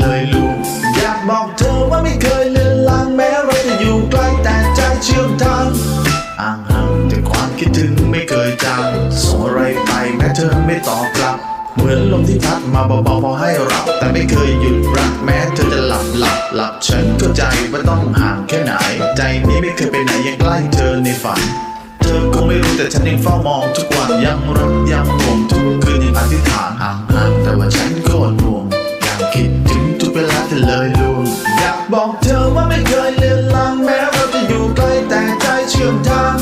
เลยลุงอยากบอกเธอว่าไม่เคยเลือนลางแม้เราจะอยู่ไกลแต่ใจเชื่อมทางอ่างห่างแต่ความคิดถึงไม่เคยจางส่งอะไรไปแม้เธอไม่ตอบกลับ เหมือนลมที่พัดมาเบาๆพอให้รับ แต่ไม่เคยหยุดรักแม้เธอจะหลับหลับหลับฉันเข้าใจว่าต้องห่างแค่ไหน ใจนี้ไม่เคยไปไหนยังใกล้เธอในฝัน เธอคงไม่รู้แต่ฉันยังเฝ้ามองทุกวันยังรักยัง อยากบอกเธอว่าไม่เคยเลือนลางแม้เราจะอยู่ไกลแต่ใจเชื่อมทาง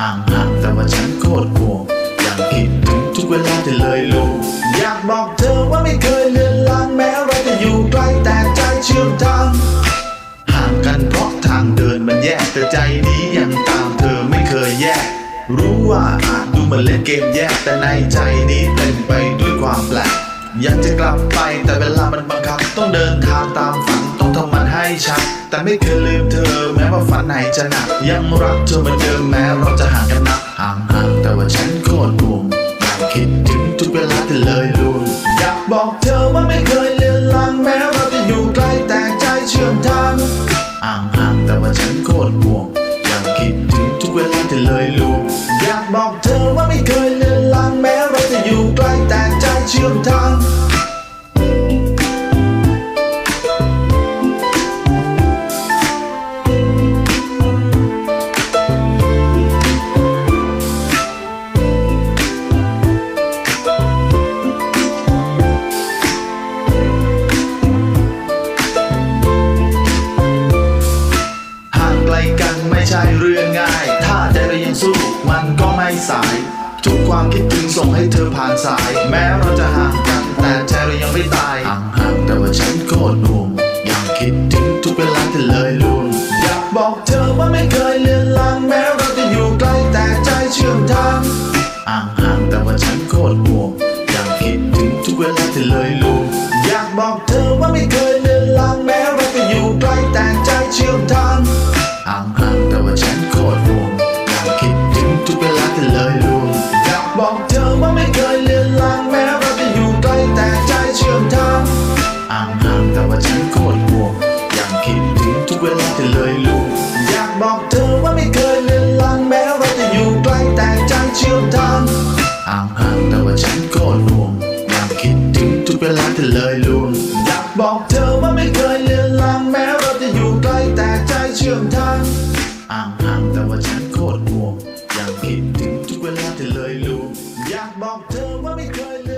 อ่างห่างแต่ว่าฉันโคตรห่วงยังคิดถึงทุกเวลาที่เลยลุงอยากบอกเธอว่าไม่เคยเลือนลางแม้เราจะอยู่ไกลแต่ใจเชื่อมทางห่างกันเพราะทางเดินมันแยกแต่ใจนี้ยังตามเธอไม่เคยแยก รู้ว่าอาจดูเหมือนเล่นเกมแยกแต่ในใจนี้เต็มไปด้วยความแปลกอยากจะกลับไปแต่เวลามันบังคับต้องเดินทางตาม ชัด แต่ไม่เคยลืมเธอ แม้ว่าฝันไหนจะหนัก ยังรักเธอเหมือนเดิมแม้เราจะห่างกันนักห่างห่างแต่ว่าฉันโคตรห่วงยังคิดถึงทุกเวลาที่เลยลุงอยากบอกเธอว่าไม่เคยเลือนลางแม้เราจะอยู่ไกลแต่ใจเชื่อมทางอ่างห่างแต่ว่าฉันโคตรห่วงยังคิดถึงทุกเวลาที่เลยลุงอยากบอกเธอว่าไม่เคย ไกลกันไม่ใช่เรื่องง่าย ถ้าใจเรายังสู้มันก็ไม่สาย ทุกความคิดถึงส่งให้เธอผ่านสาย แม้เราจะห่างกันแต่ใจเรายังไม่ตายห่างห่างแต่ว่าฉันโคตรห่วงยังคิดถึงทุกเวลาที่เลยลุงอยากบอกเธอว่าไม่เคยเลือนลางแม้เราจะอยู่ไกลแต่ใจเชื่อมทางห่างห่างแต่ว่าฉันโคตรห่วงยังคิดถึงทุกเวลาที่เลยลุงอยากบอกเธอว่าไม่เคย บอกเธอว่าไม่เคยเลือนลางแม้เราจะอยู่ไกลแต่ใจเชื่อมทางห่างห่างแต่ว่าฉันโคตรห่วงอยังคิดถึงทุกเวลาที่เลยลุงอยากบอกเธอว่าไม่เคยเลือนลางแม้เราจะอยู่ไกลแต่ใจเชื่อมทางอ่างห่างแต่ว่าฉันโคตรห่วงอยังคิดถึงทุกเวลาที่เลยลุงอยากบอกเธอว่าไม่เคยเลือน